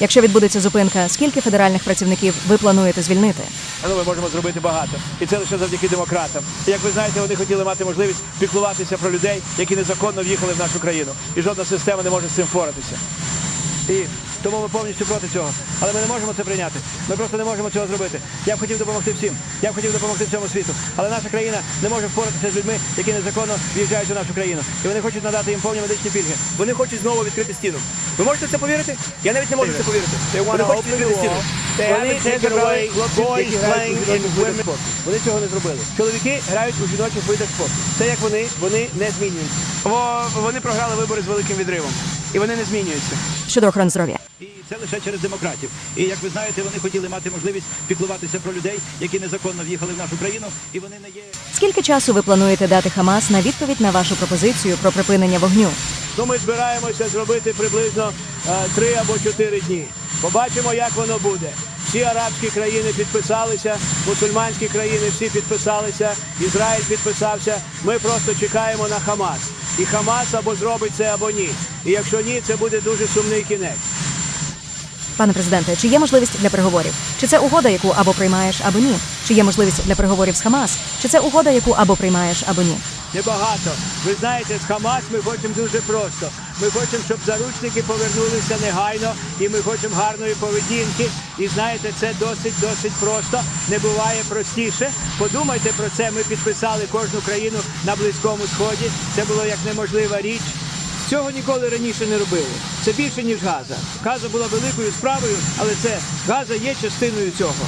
Якщо відбудеться зупинка, скільки федеральних працівників ви плануєте звільнити? Ну, ми можемо зробити багато. І це лише завдяки демократам. Як ви знаєте, вони хотіли мати можливість піклуватися про людей, які незаконно в'їхали в нашу країну. І жодна система не може з цим впоратися. І тому ми повністю проти цього. Але ми не можемо це прийняти. Ми просто не можемо цього зробити. Я б хотів допомогти всім. Я б хотів допомогти всьому світу. Але наша країна не може впоратися з людьми, які незаконно в'їжджають у нашу країну. І вони хочуть надати їм повні медичні пільги. Вони хочуть знову відкрити стіну. Ви можете це повірити? Я навіть не можу це повірити. Вони хочуть відкрити стіну. Вони не хлопців, які грають у жіночних. Вони цього не зробили. Чоловіки грають у жіночих видах спорту. Це як вони, вони не змінюються. Бо Вони програли вибори з великим відривом. І вони не змінюються. Щодо охорони здоров'я. І це лише через демократів. І як ви знаєте, вони хотіли мати можливість піклуватися про людей, які незаконно в'їхали в нашу країну, і вони не є. Скільки часу ви плануєте дати Хамас на відповідь на вашу пропозицію про припинення вогню? Ну, ми збираємося зробити приблизно е, три або чотири дні. Побачимо, як воно буде. Всі арабські країни підписалися, мусульманські країни всі підписалися, Ізраїль підписався. Ми просто чекаємо на Хамас. І Хамас або зробить це, або ні. І якщо ні, це буде дуже сумний кінець. Пане президенте, чи є можливість для переговорів? Чи це угода, яку або приймаєш, або ні? Чи є можливість для переговорів з Хамас? Чи це угода, яку або приймаєш, або ні? Небагато. Ви знаєте, з Хамас ми хочемо дуже просто. Ми хочемо, щоб заручники повернулися негайно, і ми хочемо гарної поведінки. І знаєте, це досить досить просто. Не буває простіше. Подумайте про це. Ми підписали кожну країну на близькому сході. Це було як неможлива річ. Цього ніколи раніше не робили. Це більше ніж Газа. Газа була великою справою, але це Газа є частиною цього.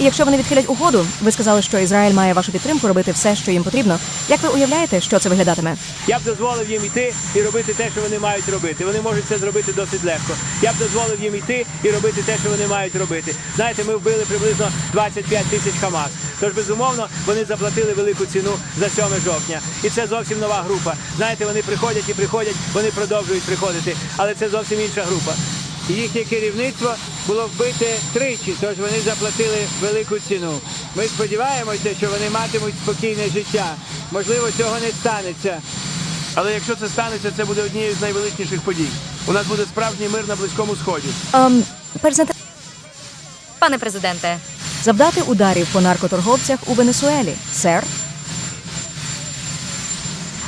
І якщо вони відхилять угоду, ви сказали, що Ізраїль має вашу підтримку робити все, що їм потрібно. Як ви уявляєте, що це виглядатиме? Я б дозволив їм йти і робити те, що вони мають робити. Вони можуть це зробити досить легко. Я б дозволив їм йти і робити те, що вони мають робити. Знаєте, ми вбили приблизно 25 тисяч Хамас. Тож, безумовно, вони заплатили велику ціну за 7 жовтня. І це зовсім нова група. Знаєте, вони приходять і приходять, вони продовжують приходити. Але це зовсім інша група. Їхнє керівництво було вбите тричі, тож вони заплатили велику ціну. Ми сподіваємося, що вони матимуть спокійне життя. Можливо, цього не станеться. Але якщо це станеться, це буде однією з найвеличніших подій. У нас буде справжній мир на близькому сході. Ем, перш Пане президенте, завдати ударів по наркоторговцях у Венесуелі. Сер,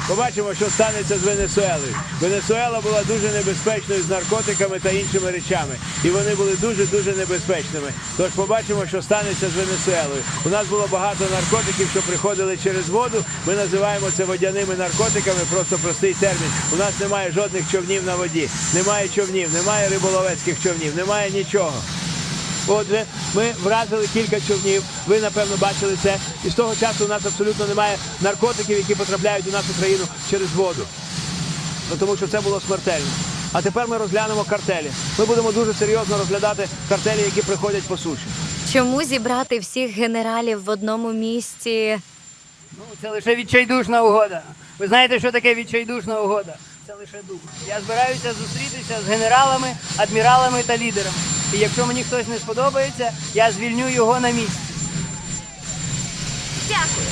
Побачимо, що станеться з Венесуелою. Венесуела була дуже небезпечною з наркотиками та іншими речами. І вони були дуже-дуже небезпечними. Тож побачимо, що станеться з Венесуелою. У нас було багато наркотиків, що приходили через воду. Ми називаємо це водяними наркотиками, просто простий термін. У нас немає жодних човнів на воді, немає човнів, немає риболовецьких човнів, немає нічого. Отже, ми вразили кілька човнів. Ви напевно бачили це. І з того часу у нас абсолютно немає наркотиків, які потрапляють у нашу країну через воду. Ну, тому що це було смертельно. А тепер ми розглянемо картелі. Ми будемо дуже серйозно розглядати картелі, які приходять по суші. чому зібрати всіх генералів в одному місці? Ну, це лише відчайдушна угода. Ви знаєте, що таке відчайдушна угода? Це лише дух. Я збираюся зустрітися з генералами, адміралами та лідерами. І якщо мені хтось не сподобається, я звільню його на місці. Дякую.